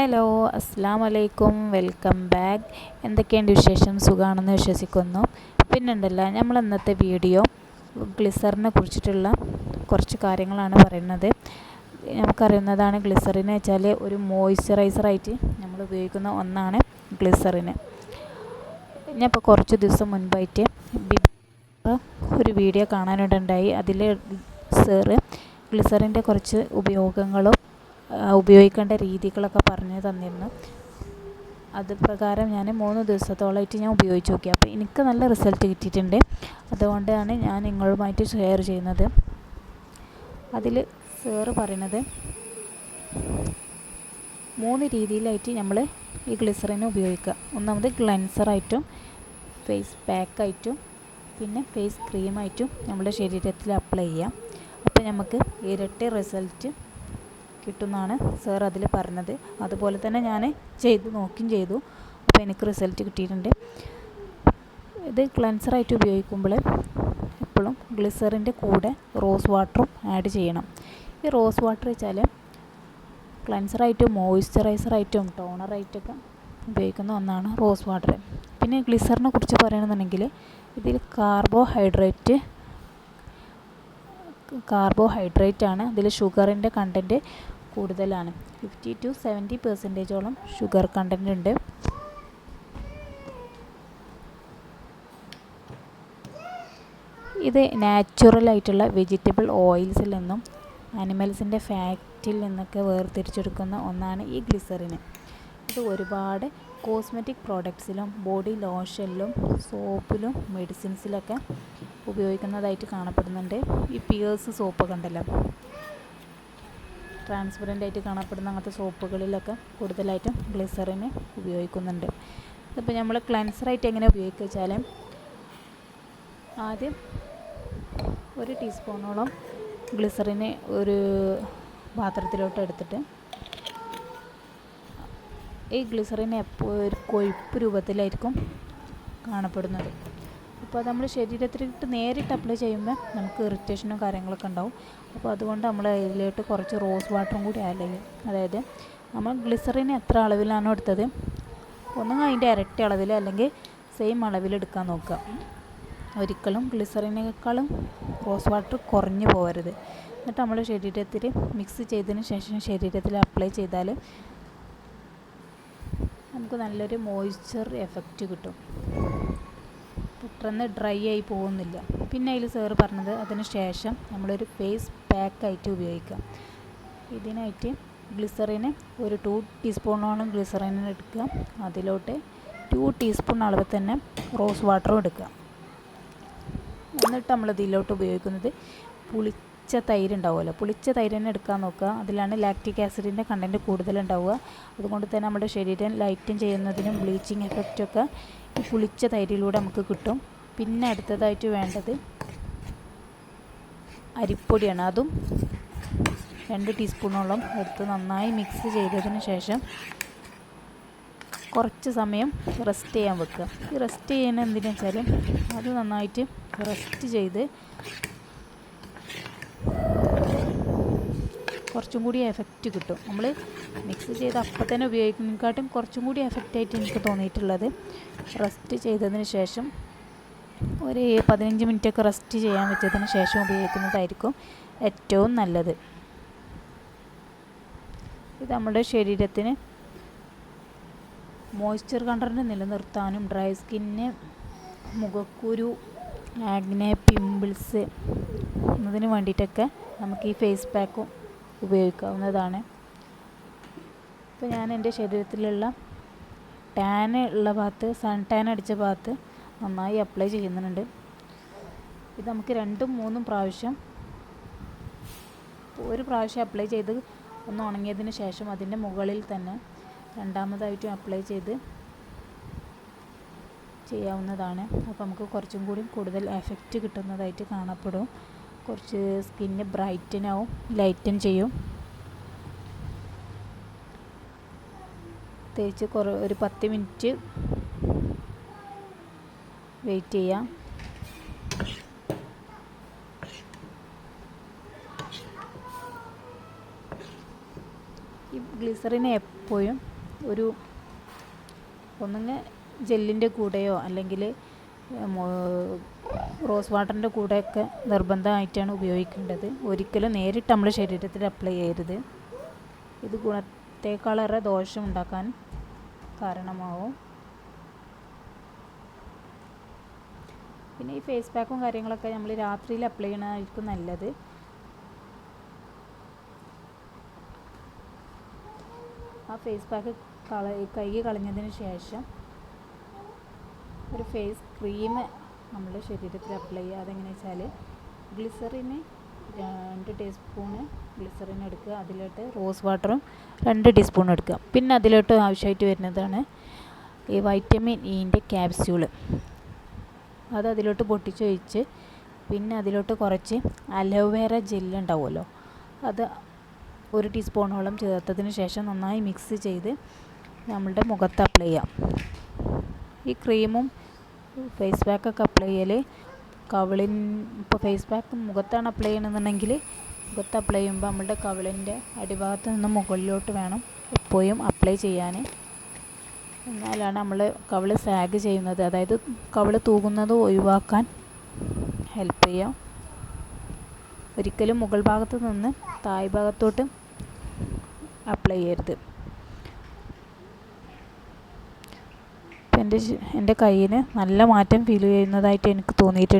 Hello അസ്സാം വലൈക്കും welcome back. എന്തൊക്കെയുണ്ട് വിശേഷം? സുഖമാണെന്ന് വിശ്വസിക്കുന്നു. പിന്നെ ഉണ്ടല്ലോ നമ്മൾ ഇന്നത്തെ വീഡിയോ ഗ്ലിസറിനെ കുറിച്ചിട്ടുള്ള കുറച്ച് കാര്യങ്ങളാണ് പറയുന്നത്. നമുക്കറിയുന്നതാണ് ഗ്ലിസറിന് വെച്ചാൽ ഒരു മോയ്സ്ചറൈസറായിട്ട് നമ്മൾ ഉപയോഗിക്കുന്ന ഒന്നാണ് ഗ്ലിസറിന്. ഞാൻ ഇപ്പോൾ കുറച്ച് ദിവസം മുൻപായിട്ട് ഒരു വീഡിയോ കാണാനിടണ്ടായി അതിൽ സാറ് ഗ്ലിസറിന്റെ കുറച്ച് ഉപയോഗങ്ങളും ഉപയോഗിക്കേണ്ട രീതികളൊക്കെ പറഞ്ഞു തന്നിരുന്നു. അത് പ്രകാരം ഞാൻ മൂന്ന് ദിവസത്തോളമായിട്ട് ഞാൻ ഉപയോഗിച്ച് നോക്കി. അപ്പോൾ എനിക്ക് നല്ല റിസൾട്ട് കിട്ടിയിട്ടുണ്ട്. അതുകൊണ്ടാണ് ഞാൻ നിങ്ങളുമായിട്ട് ഷെയർ ചെയ്യുന്നത്. അതിൽ സാറ് പറയണത് മൂന്ന് രീതിയിലായിട്ട് നമ്മൾ ഈ ഗ്ലിസറിനെ ഉപയോഗിക്കുക. ഒന്നാമത് ഗ്ലൻസറായിട്ടും ഫേസ് പാക്കായിട്ടും പിന്നെ ഫേസ് ക്രീമായിട്ടും നമ്മുടെ ശരീരത്തിൽ അപ്ലൈ ചെയ്യാം. അപ്പോൾ നമുക്ക് ഇരട്ടി റിസൾട്ട് കിട്ടുമെന്നാണ് സാർ അതിൽ പറഞ്ഞത്. അതുപോലെ തന്നെ ഞാൻ ചെയ്തു നോക്കുകയും ചെയ്തു. അപ്പോൾ എനിക്ക് റിസൾട്ട് കിട്ടിയിട്ടുണ്ട്. ഇത് ക്ലൻസറായിട്ട് ഉപയോഗിക്കുമ്പോൾ എപ്പോഴും ഗ്ലിസറിന്റെ കൂടെ റോസ് വാട്ടറും ആഡ് ചെയ്യണം. ഈ റോസ് വാട്ടർ വെച്ചാൽ ക്ലൻസറായിട്ടും മോയ്സ്ചറൈസറായിട്ടും ടോണറായിട്ടൊക്കെ ഉപയോഗിക്കുന്ന ഒന്നാണ് റോസ് വാട്ടർ പിന്നെ ഗ്ലിസറിനെ കുറിച്ച് പറയുകയാണെന്നുണ്ടെങ്കിൽ ഇതിൽ കാർബോഹൈഡ്രേറ്റ് കാർബോഹൈഡ്രേറ്റ് ആണ്. അതിൽ ഷുഗറിന്റെ കണ്ടന്റ് കൂടുതലാണ്. ഫിഫ്റ്റി ടു സെവന്റി പെർസെന്റേജോളം ഷുഗർ കണ്ടന്റ് ഉണ്ട്. ഇത് നാച്ചുറലായിട്ടുള്ള വെജിറ്റബിൾ ഓയിൽസിൽ നിന്നും അനിമൽസിന്റെ ഫാറ്റിൽ നിന്നൊക്കെ വേർതിരിച്ചെടുക്കുന്ന ഒന്നാണ് ഈ ഗ്ലിസറിന് ഇത് ഒരുപാട് കോസ്മെറ്റിക് പ്രോഡക്ട്സിലും ബോഡി ലോഷനിലും സോപ്പിലും മെഡിസിൻസിലൊക്കെ ഉപയോഗിക്കുന്നതായിട്ട് കാണപ്പെടുന്നുണ്ട്. ഈ പിയേഴ്സ് സോപ്പ് കണ്ടല്ലോ. ട്രാൻസ്പെറന്റ് ആയിട്ട് കാണപ്പെടുന്ന അങ്ങനത്തെ സോപ്പുകളിലൊക്കെ കൂടുതലായിട്ടും ഗ്ലിസറിന് ഉപയോഗിക്കുന്നുണ്ട്. അപ്പോൾ നമ്മൾ ക്ലൻസറായിട്ട് എങ്ങനെ ഉപയോഗിക്കുക വെച്ചാൽ ആദ്യം ഒരു ടീസ്പൂണോളം ഗ്ലിസറിന് ഒരു പാത്രത്തിലോട്ട് എടുത്തിട്ട് ഈ ഗ്ലിസറിന് എപ്പോൾ ഒരു കൊഴുപ്പ് രൂപത്തിലായിരിക്കും കാണപ്പെടുന്നത്. അപ്പോൾ നമ്മൾ ശരീരത്തിലിട്ട് നേരിട്ട് അപ്ലൈ ചെയ്യുമ്പോൾ നമുക്ക് ഇറിറ്റേഷനും കാര്യങ്ങളൊക്കെ ഉണ്ടാവും. അപ്പോൾ അതുകൊണ്ട് നമ്മൾ അതിലോട്ട് കുറച്ച് റോസ് വാട്ടറും കൂടി ആഡ് ചെയ്യും. അതായത് നമ്മൾ ഗ്ലിസറിന് എത്ര അളവിലാണോ എടുത്തത്? ഒന്നും അതിന്റെ ഇരട്ടി അളവിൽ അല്ലെങ്കിൽ സെയിം അളവിൽ എടുക്കാൻ നോക്കുക. ഒരിക്കലും ഗ്ലിസറിനേക്കാളും റോസ് വാട്ടർ കുറഞ്ഞു പോകരുത്. എന്നിട്ട് നമ്മൾ ശരീരത്തിൽ മിക്സ് ചെയ്തതിന് ശേഷം ശരീരത്തിൽ അപ്ലൈ ചെയ്താൽ നമുക്ക് നല്ലൊരു മോയ്സ്ചർ എഫക്റ്റ് കിട്ടും. പെട്ടെന്ന് ഡ്രൈ ആയി പോകുന്നില്ല. പിന്നെ അതിൽ സാറ് പറഞ്ഞത് അതിന് ശേഷം നമ്മളൊരു ഫേസ് പാക്കായിട്ട് ഉപയോഗിക്കാം ഇതിനായിട്ട് ഗ്ലിസറിന് ഒരു ടു ടീസ്പൂണോളം ഗ്ലിസറിന് എടുക്കുക. അതിലോട്ട് ടു ടീസ്പൂൺ അളവിൽ തന്നെ റോസ് വാട്ടറും എടുക്കുക. എന്നിട്ട് നമ്മൾ ഇതിലോട്ട് ഉപയോഗിക്കുന്നത് പുളിച്ച തൈര് ഉണ്ടാവുമല്ലോ. പുളിച്ച തൈര് തന്നെ എടുക്കാൻ നോക്കുക. അതിലാണ് ലാക്റ്റിക് ആസിഡിന്റെ കണ്ടന്റ് കൂടുതലുണ്ടാവുക അതുകൊണ്ട് തന്നെ നമ്മുടെ ശരീരം ലൈറ്റൻ ചെയ്യുന്നതിനും ബ്ലീച്ചിങ് എഫക്റ്റൊക്കെ പുളിച്ച തൈരിലൂടെ നമുക്ക് കിട്ടും. പിന്നെ അടുത്തതായിട്ട് വേണ്ടത് അരിപ്പൊടിയാണ്. അതും രണ്ട് ടീസ്പൂണോളം എടുത്ത് നന്നായി മിക്സ് ചെയ്തതിന് ശേഷം കുറച്ച് സമയം റെസ്റ്റ് ചെയ്യാൻ വെക്കുക. ഈ റെസ്റ്റ് ചെയ്യുന്ന എന്തിനാ അത് നന്നായിട്ട് റെസ്റ്റ് ചെയ്ത് കുറച്ചും കൂടി എഫക്റ്റ് കിട്ടും. നമ്മൾ മിക്സ് ചെയ്ത് അപ്പം തന്നെ ഉപയോഗിക്കുന്നതിനെക്കാട്ടും കുറച്ചും കൂടി എഫക്റ്റായിട്ട് എനിക്ക് തോന്നിയിട്ടുള്ളത് റെസ്റ്റ് ചെയ്തതിന് ശേഷം ഒരു പതിനഞ്ച് മിനിറ്റൊക്കെ റെസ്റ്റ് ചെയ്യാൻ വെച്ചതിന് ശേഷം ഉപയോഗിക്കുന്നതായിരിക്കും ഏറ്റവും നല്ലത്. ഇത് നമ്മുടെ ശരീരത്തിന് മോയ്സ്ചർ കണ്ടന്റ് നിലനിർത്താനും ഡ്രൈ സ്കിന്നിന് മുഖക്കുരു ആഗ്നെ പിമ്പിൾസ് എന്നതിന് വേണ്ടിയിട്ടൊക്കെ നമുക്ക് ഈ ഫേസ് പാക്കും ഉപയോഗിക്കാവുന്നതാണ്. ഇപ്പോൾ ഞാൻ എന്റെ ശരീരത്തിലുള്ള ടാൻ ഉള്ള ഭാഗത്ത് സൺ ടാൻ അടിച്ച ഭാഗത്ത് നന്നായി അപ്ലൈ ചെയ്യുന്നുണ്ട്. ഇത് നമുക്ക് രണ്ടും മൂന്നും പ്രാവശ്യം ഒരു പ്രാവശ്യം അപ്ലൈ ചെയ്ത് ഒന്ന് ഉണങ്ങിയതിന് ശേഷം അതിന്റെ മുകളിൽ തന്നെ രണ്ടാമതായിട്ടും അപ്ലൈ ചെയ്ത് ചെയ്യാവുന്നതാണ്. അപ്പോൾ നമുക്ക് കുറച്ചും കൂടി കൂടുതൽ എഫക്റ്റ് കിട്ടുന്നതായിട്ട് കാണപ്പെടും. കുറച്ച് സ്കിന്ന് ബ്രൈറ്റൻ ആവും ലൈറ്റൻ ചെയ്യും. തേച്ച് കുറ ഒരു പത്ത് മിനിറ്റ് വെയിറ്റ് ചെയ്യാം. ഈ ഗ്ലിസറിന് എപ്പോഴും ഒരു ഒന്നുങ്ങ ജെല്ലിന്റെ കൂടെയോ അല്ലെങ്കിൽ റോസ് വാട്ടറിന്റെ കൂടെയൊക്കെ നിർബന്ധമായിട്ടാണ് ഉപയോഗിക്കേണ്ടത്. ഒരിക്കലും നേരിട്ട് നമ്മുടെ ശരീരത്തിൽ അപ്ലൈ ചെയ്യരുത്. ഇത് ഗുണത്തേക്കാളേറെ ദോഷം ഉണ്ടാക്കാൻ കാരണമാവും. പിന്നെ ഈ ഫേസ് പാക്കും കാര്യങ്ങളൊക്കെ നമ്മൾ രാത്രിയിൽ അപ്ലൈ ചെയ്യണമായിരിക്കും നല്ലത്. ആ ഫേസ് പാക്ക് കള കൈ കളഞ്ഞതിന് ശേഷം ഒരു ഫേസ് ക്രീം നമ്മുടെ ശരീരത്തിൽ അപ്ലൈ ചെയ്യുക. അതെങ്ങനെ വെച്ചാൽ ഗ്ലിസറിന് രണ്ട് ടീസ്പൂണ് ഗ്ലിസറിൻ എടുക്കുക. അതിലോട്ട് റോസ് വാട്ടറും രണ്ട് ടീസ്പൂൺ എടുക്കുക. പിന്നെ അതിലോട്ട് ആവശ്യമായിട്ട് വരുന്നതാണ് ഈ വൈറ്റമിൻ ഇന്റെ ക്യാപ്സ്യൂൾ അത് അതിലോട്ട് പൊട്ടിച്ചൊഴിച്ച് പിന്നെ അതിലോട്ട് കുറച്ച് അലോവേറ ജെല്ല് ഉണ്ടാവുമല്ലോ. അത് ഒരു ടീസ്പൂണോളം ചേർത്തതിന് ശേഷം നന്നായി മിക്സ് ചെയ്ത് നമ്മളുടെ മുഖത്ത് അപ്ലൈ ചെയ്യാം. ഈ ക്രീമും ഫേസ് പാക്കൊക്കെ അപ്ലൈ ചെയ്യൽ കവിളിൻ ഇപ്പോൾ ഫേസ് പാക്ക് മുഖത്താണ് അപ്ലൈ ചെയ്യണമെന്നുണ്ടെങ്കിൽ മുഖത്ത് അപ്ലൈ ചെയ്യുമ്പോൾ നമ്മളുടെ കവിളിന്റെ അടിഭാഗത്ത് നിന്ന് മുകളിലോട്ട് വേണം എപ്പോഴും അപ്ലൈ ചെയ്യാൻ എന്നാലാണ് നമ്മൾ കവിൾ സാഗ് ചെയ്യുന്നത്. അതായത് കവിൾ തൂകുന്നത് ഒഴിവാക്കാൻ ഹെൽപ്പ് ചെയ്യാം. ഒരിക്കലും മുകൾ ഭാഗത്ത് നിന്ന് തായ് ഭാഗത്തോട്ട് അപ്ലൈ ചെയ്യരുത്. എന്റെ എന്റെ കയ്യിന് നല്ല മാറ്റം ഫീൽ ചെയ്യുന്നതായിട്ട് എനിക്ക് തോന്നിയിട്ടുണ്ട്.